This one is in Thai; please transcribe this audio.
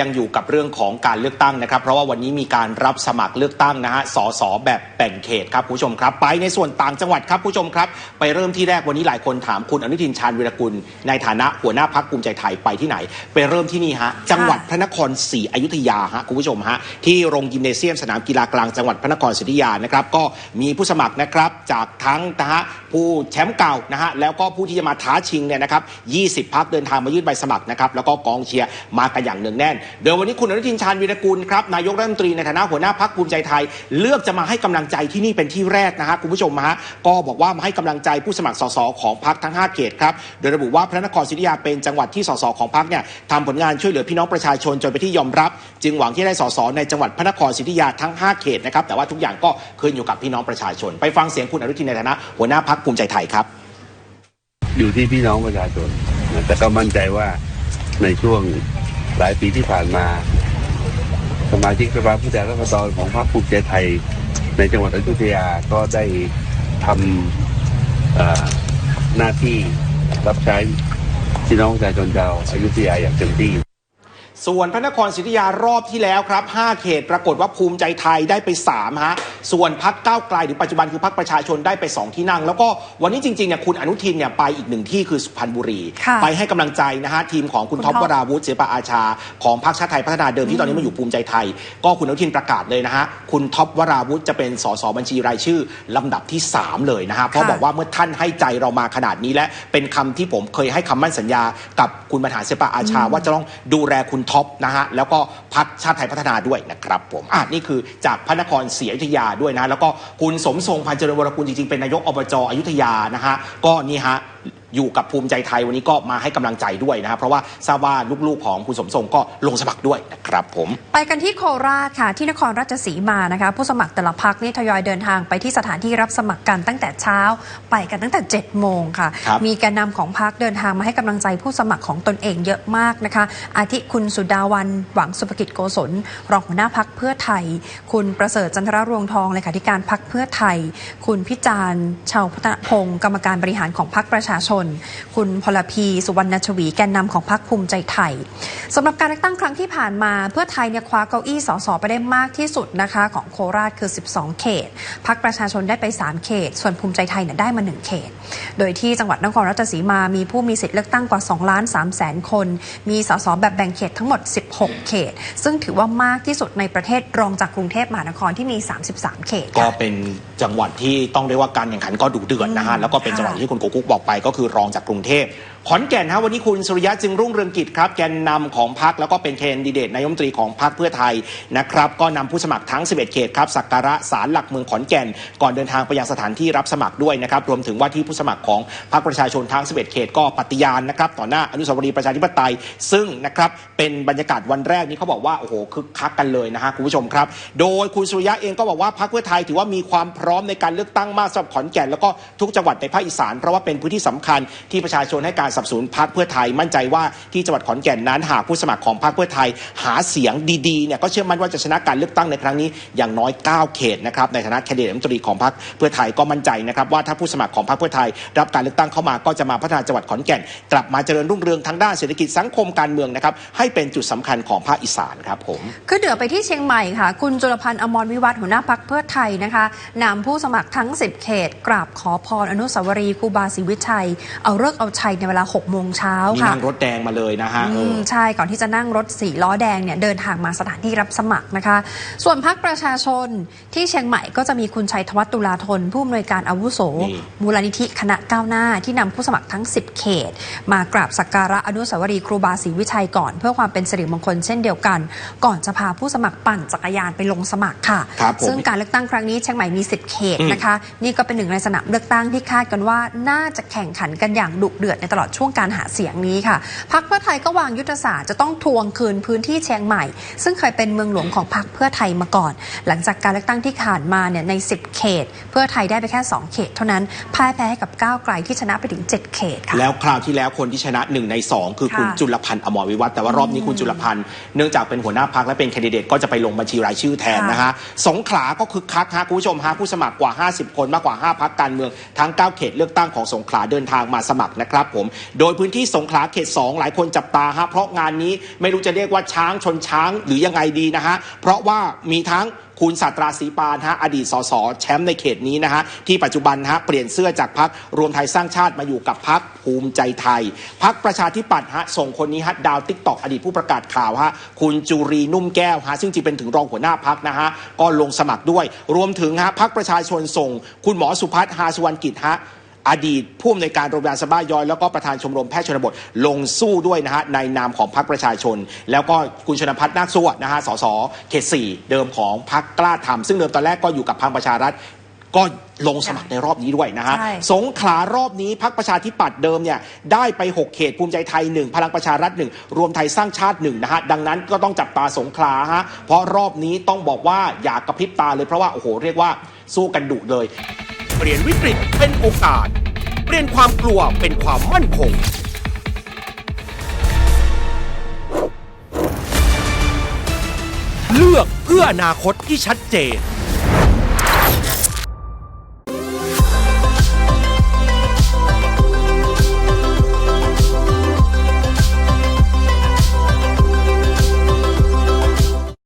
ยังอยู่กับเรื่องของการเลือกตั้งนะครับ เพราะว่าวันนี้มีการรับสมัครเลือกตั้งนะฮะสสแบบแบ่งเขตครับผู้ชมครับ ไปในส่วนต่างจังหวัดครับผู้ชมครับ ไปเริ่มที่แรกวันนี้หลายคนถามคุณอนุทินชาญวีรกุล ในฐานะหัวหน้าพักภูมิใจไทยไปที่ไหน ไปเริ่มที่นี่ฮะจังหวัดพระนครศรีอยุธยาฮะคุณผู้ชมฮะที่โรงยิมเนเซียมสนามกีฬากลางจังหวัดพระนครศรีอยุธยานะครับก็มีผู้สมัครนะครับจากทั้งนะฮะผู้แชมป์เก่านะฮะแล้วก็ผู้ที่จะมาท้าชิงเนี่ยนะครับ20 พักเดินทางมายื่นใบสมัครนะครับแล้วก็กองเชียร์มากันอย่างเนืองแน่นโดยวันนี้คุณอนุทินชาญวีรกุลครับนายกรัฐมนตรีในฐานะหัวหน้าพักภูมิใจไทย เลือกจะมาให้กำลังใจที่นี่เป็นที่แรกนะฮะคุณผู้ชมฮะก็บอกว่ามาให้กำลังใจผู้สมัครสสของพักทั้ง 5 เขตครับโดยระบุว่าพระนครศรีอยุธยาเป็นจังหวัดที่สสของพักเนี่ยทำผลงานช่วยเหลือพี่น้องประชาชนจนไปที่ยอมรับ จึงหวังที่ได้สสในจังหวัดพระนครศรีอยุธยาทั้ง 5 เขตนะครับแต่ว่าทุกอย่างก็ขึ้นอยู่กับพี่น้องประชาชน ไปฟังเสียงคุณอนุทินในฐานะหัวหน้าพักภูมิใจไทยครับ อยู่ที่พี่น้องประชาชนแต่ก็มั่นใจว่าในช่วง หลายปีที่ผ่านมา สมาชิกสภาผู้แทนราษฎรของพรรคภูมิใจไทย ในจังหวัดอยุธยาก็ได้ทำหน้าที่รับใช้พี่น้องประชาชนชาวอยุธยาอย่างเต็มที่ ส่วนพระนครศรีอยุธยารอบที่แล้วครับ 5 เขตปรากฏว่าภูมิใจไทยได้ไป 3 ฮะ ส่วนพักก้าวไกลหรือปัจจุบันคือพักประชาชนได้ไป 2 ที่นั่ง แล้วก็วันนี้จริงๆเนี่ยคุณอนุทินเนี่ยไปอีกหนึ่งที่คือสุพรรณบุรีค่ะไปให้กำลังใจนะฮะทีมของคุณคุณท็อปท็อปวราวุฒิเสปะอาชา ของพรรคชาติไทยพัฒนาเดิมที่ตอนนี้มาอยู่ภูมิใจไทย ก็คุณอนุทินประกาศเลยนะฮะคุณท็อปวราวุฒิจะเป็นสสบัญชีรายชื่อลำดับที่ 3 เลยนะฮะเพราะบอกว่าเมื่อท่านให้ใจเรามาขนาดนี้และเป็นคำที่ผมเคยให้คำมั่นสัญญา กับคุณบรรหารเสปะอาชา ว่าจะต้องดูแลคุณท็อปนะฮะแล้วก็พักชาติไทยพัฒนาด้วยนะครับผมอะนี่คือจากพระนครศรีอยุธยาด้วยนะ แล้วก็คุณสมทรงพันเจริญวรกุลจริงๆเป็นนายกอบจอยุธยานะฮะก็นี่ฮะ อยู่กับภูมิใจไทยวันนี้ก็มาให้กำลังใจด้วยนะฮะเพราะว่าทราบว่าลูกๆของคุณสมทรงก็ลงสมัครด้วยนะครับผมไปกันที่โคราชค่ะที่นครราชสีมานะคะผู้สมัครแต่ละพักนี่ทยอยเดินทางไปที่สถานที่รับสมัครกันตั้งแต่เช้า ไปกันตั้งแต่7โมงค่ะครับมีแกนนำของพักเดินทางมาให้กำลังใจผู้สมัครของตนเองเยอะมากนะคะ อาทิคุณสุดาวันหวังสุภกิจโกศลรองหัวหน้าพักเพื่อไทย คุณประเสริฐจันทรรวงทองเลขาธิการพักเพื่อไทย คุณพิจารณ์ชาวพัฒนพงศ์กรรมการบริหารของพักประชาชนคุณพลพีสุวรรณชวีแกนนำของพักภูมิใจไทยสำหรับการเลือกตั้งครั้งที่ผ่านมา เพื่อไทยเนี่ยคว้าเก้าอี้สสไปได้มากที่สุดนะคะของโคราชคือ 12 เขตพักประชาชนได้ไป 3 เขต ส่วนภูมิใจไทยเนี่ยได้มา 1 เขต โดยที่จังหวัดนครราชสีมามีผู้มีสิทธิ์เลือกตั้งกว่า2ล้าน3แสนคน มีสสแบบแบ่งเขตทั้งหมด 16 เขต ซึ่งถือว่ามากที่สุดในประเทศรองจากกรุงเทพมหานครที่มี 33 เขต ก็ค่ะเป็นจังหวัดที่ต้องเรียกว่าการแข่งขันก็ดุเดือดนะฮะอืมแล้วก็เป็นจังหวัดค่ะที่คุณโกกุ๊กบอกไปก็คือรองจากกรุงเทพ ขอนแก่นฮะวันนี้คุณสุริยะจึงรุ่งเรืองกิจครับแกนนำของพักแล้วก็เป็นแคนดิเดตนายมนตรีของพักเพื่อไทยนะครับก็นำผู้สมัครทั้ง 11 เขตครับสักการะศาลหลักเมืองขอนแก่น ก่อนเดินทางไปยังสถานที่รับสมัครด้วยนะครับรวมถึงว่าที่ผู้สมัครของพรรคประชาชนทั้ง 11 เขตก็ปฏิญาณนะครับต่อหน้าอนุสาวรีย์ประชาธิปไตย ซึ่งนะครับเป็นบรรยากาศวันแรกนี้เขาบอกว่าโอ้โหคึกคักกันเลยนะฮะคุณผู้ชมครับ โดยคุณสุริยะเองก็บอกว่าพรรคเพื่อไทยถือว่ามีความพร้อมในการเลือกตั้งมากสำหรับขอนแก่นแล้วก็ทุกจังหวัดในภาคอีสานเพราะว่าเป็นพื้นที่สำคัญที่ประชาชนให้การสนับสนุนพรรคเพื่อไทยมั่นใจว่าที่จังหวัดขอนแก่นนั้นหากผู้สมัครของพรรคเพื่อไทยหาเสียงดีๆเนี่ยก็เชื่อมั่นว่าจะชนะการเลือกตั้งในครั้งนี้อย่างน้อย 9 เขตนะครับในฐานะแคนดิเดตรัฐมนตรีของพรรคเพื่อไทยก็มั่นใจนะครับว่าถ้าผู้สมัครของพรรคเพื่อไทย รับการเลือกตั้งเข้ามาก็จะมาพัฒนาจังหวัดขอนแก่น กลับมาเจริญรุ่งเรืองทางด้านเศรษฐกิจสังคมการเมืองนะครับให้เป็นจุดสำคัญของภาคอีสานครับผมขึ้นเหนือไปที่เชียงใหม่ค่ะ คุณจุลพันธ์อมรวิวัฒน์หัวหน้าพักเพื่อไทยนะคะนำผู้สมัครทั้ง 10 เขต กราบขอพรอนุสาวรีย์ครูบาศรีวิชัย เอาเลิกเอาชัยในเวลา6โมงเช้านี่ค่ะนั่งรถแดงมาเลยนะฮะเออือมใช่ก่อนที่จะนั่งรถสีล้อแดงเนี่ยเดินทางมาสถานที่รับสมัครนะคะ ส่วนพักประชาชนที่เชียงใหม่ก็จะมีคุณชัยธวัฒน์ตุลาธน ผู้อำนวยการอาวุโสนี่มูลนิธิคณะก้าวหน้าที่นำผู้สมัครทั้ง 10 เขต มากราบสักการะอนุสาวรีย์ครูบาศรีวิชัยก่อน เพื่อความเป็นสิริมงคลเช่นเดียวกัน ก่อนจะพาผู้สมัครปั่นจักรยานไปลงสมัครค่ะครับผมซึ่งการเลือกตั้งครั้งนี้เชียงใหม่มี 10 เขตอืมนะคะ นี่ก็เป็นหนึ่งในสนามเลือกตั้งที่คาดกันว่าน่าจะแข่งขันกันอย่างดุเดือดในตลอดช่วงการหาเสียงนี้ค่ะพักเพื่อไทยก็วางยุทธศาสตร์จะต้องทวงคืนพื้นที่เชียงใหม่ ซึ่งเคยเป็นเมืองหลวงของพรรคเพื่อไทยมาก่อน หลังจากการเลือกตั้งที่ผ่านมาเนี่ยใน 10 เขต เพื่อไทยได้ไปแค่ 2 เขต เท่านั้นพ่ายแพ้ให้กับก้าวไกลที่ชนะไปถึง 7 เขตค่ะแล้วคราวที่แล้วคนที่ชนะ1ใน 2 คือคุณค่ะจุลพันธ์อมรวิวัฒน์แต่ว่ารอบนี้คุณจุลพันธ์เนื่องจากเป็นหัวหน้าพักและเป็นแคนดิเดตก็จะไปลงบัญชีรายชื่อแทนค่ะนะฮะสงขลาก็คึกคักฮะคุณผู้ชมฮะผู้สมัครกว่า 50 คนมากกว่า 5 พักการเมืองทั้ง 9 เขตเลือกตั้งของสงขลาเดินทางมาสมัครนะครับผมโดยพื้นที่สงขลาเขต 2 หลายคนจับตาฮะเพราะงานนี้ไม่รู้จะเรียกว่าช้างชนช้างหรือยังไงดีนะฮะเพราะว่ามีทั้งคุณสัตราศรีปานฮะอดีตสสแชมป์ในเขตนี้นะฮะที่ปัจจุบันฮะเปลี่ยนเสื้อจากพักรวมไทยสร้างชาติมาอยู่กับพักภูมิใจไทย พักประชาธิปัตย์ฮะส่งคนนี้ฮะดาวติ๊กตอกอดีตผู้ประกาศข่าวฮะคุณจุรีนุ่มแก้วฮะซึ่งจริงเป็นถึงรองหัวหน้าพักนะฮะก็ลงสมัครด้วย รวมถึงฮะพักประชาชนส่ง คุณหมอสุพัฒน์ฮาสุวรรณกิจฮะ อดีตผู้อำนวยการโรงพยาบาลสะบ้าย้อย แล้วก็ประธานชมรมแพทย์ชนบทลงสู้ด้วยนะฮะในนามของพรรคประชาชน แล้วก็คุณชนพัฒน์นาคสวดนะฮะสสเขตสี่เดิมของพรรคกล้าทำซึ่งเดิมตอนแรกก็อยู่กับพลังประชารัฐก็ลงสมัครในรอบนี้ด้วยนะฮะใช่สงขลารอบนี้พักประชาธิปัตย์เดิมเนี่ยได้ไป 6 เขตภูมิใจไทย 1 พลังประชารัฐ 1 รวมไทยสร้างชาติ1นะฮะ ดังนั้นก็ต้องจับตาสงขลาฮะ เพราะรอบนี้ต้องบอกว่าอยากกระพริบตาเลยเพราะว่าโอ้โหเรียกว่าสู้กันดุเลย เปลี่ยนวิกฤตเป็นโอกาส เปลี่ยนความกลัวเป็นความมั่นคง เลือกเพื่ออนาคตที่ชัดเจน